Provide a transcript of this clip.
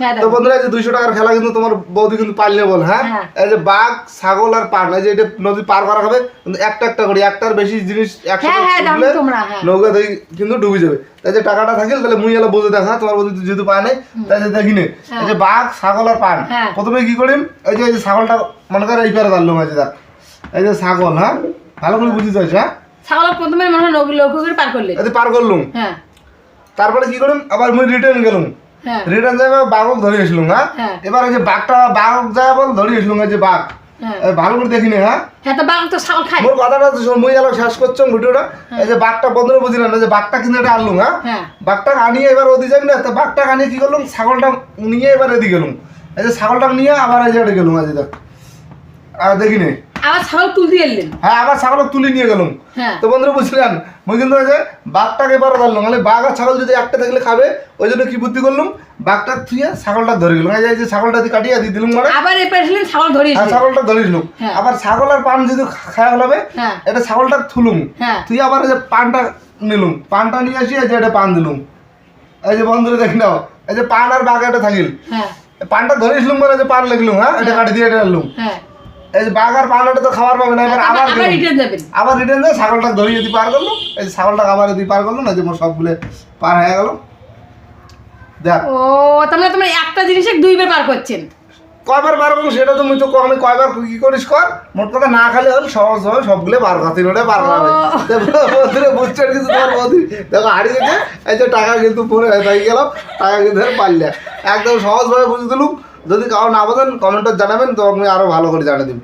হ্যাঁ, তো বন্ধুরা যে দুইশো টাকার খেলা কিন্তু তোমার বৌদি কিন্তু পারলে বল হ্যাঁ? হ্যাঁ। এই যে বাঘ ছাগল আর পান এই যে এটা নদী পার করা হবে কিন্তু একটা একটা করে একটার বেশি জিনিস একসাথে হ্যাঁ। নৌকা থেকে কিন্তু ডুবে যাবে। তাই যে টাকাটা থাকিল তাহলে মুই এলা বুঝে দেখা তোমার বৌদি যেহেতু পায় নাই তাই যে দেখিনি। এই যে বাঘ ছাগল আর পান। প্রথমে কি করিম এই যে এই যে ছাগলটা মনে করে এই পারে দাঁড়লো মাঝে দেখ এই যে ছাগল হ্যাঁ? ভালো করে বুঝতে চাইছে হ্যাঁ? ছাগল প্রথমে মনে হয় নৌকি করে পার করলে। পার করলুম। হ্যাঁ। তারপরে কি করলাম আবার মুই রিটার্ন গেলাম। রিটার্ন যাবে বাঘক ধরে আসলাম হ্যাঁ? হ্যাঁ। এবার ওই যে বাঘটা বাঘ যায় বল ধরে আসলাম এই যে বাঘ। হ্যাঁ। ভালো করে দেখিনি হ্যাঁ? হ্যাঁ তো বাঘ তো ছাগল খায়। মোর কথাটা তো মুই এলো শেষ করছম ভিডিওটা। এই যে বাঘটা না যে বাঘটা এটা আনলুম হ্যাঁ? হ্যাঁ। বাঘটা আনিয়ে এবার না তো বাঘটা আনিয়ে কি করলাম? ছাগলটা নিয়ে এবার এদিকে গেলাম। এই যে ছাগলটা নিয়ে আবার এই যে গেলাম আজ দেখ। আর দেখি নে আবার ছাগল তুলতে এলেন। হ্যাঁ আবার ছাগল তুলে নিয়ে গেলাম। হ্যাঁ। তো বন্ধুরা বুঝলেন মুই কিন্তু ওই যে বাঘটাকে ধরলাম মানে বাঘ আর ছাগল যদি একটা থাকলে খাবে ওই জন্য কি বুদ্ধি করলাম? বাঘটা থুয়ে ছাগলটা ধরে গেলাম। এই যে- ছাগলটা দিয়ে কাটিয়ে দিয়ে দিলাম মানে আবার ছাগল ধরে আর ছাগলটা ধরে দিলাম হ্যাঁ। আবার ছাগল আর পান যদি খাওয়া হ্যাঁ। এটা ছাগলটা থুলুম। হ্যাঁ। তুই আবার যে পানটা নিলুম। পানটা নিয়ে আসি এই যে এটা পান দিলুম। এই যে বন্ধুরা দেখি নাও এই যে পান আর বাঘ এটা থাকিল। হ্যাঁ। পানটা ধরে যে পান লাগলুম হ্যাঁ? এটা কাটি দিয়ে এটা হ্যাঁ। এই যে বাঘ আর তো খাবার পাবে না এবার আবার আবার। রিটার্ন যাবেন আবার রিটার্ন যায় ছাগলটা ধরিয়ে দিয়ে পার করল। এই যে ছাগলটাকে আবার দিয়ে পার করল না যে মোর সবগুলো পার হয়ে গেল। দেখ। ও তার মানে তোমরা একটা জিনিসে দুইবার পার করছেন। কয়বার বার করব সেটা তো মুই তো কখনো কয়বার কি করিস কর? মোট কথা না খালে হল সহজ সহজ সবগুলো বার করতে ওটা বার। বন্ধুরা বুঝছেন কিন্তু তোমার বৌদি? দেখো হারিয়ে গেছে এই যে টাকা কিন্তু পরে হয়ে গেলাম টাকা কিন্তু ধরে পারলে একদম সহজভাবে বুঝে দিলুম। যদি কারও না বোঝেন কমেন্টে জানাবেন তো আমি আরও ভালো করে জানিয়ে দিব।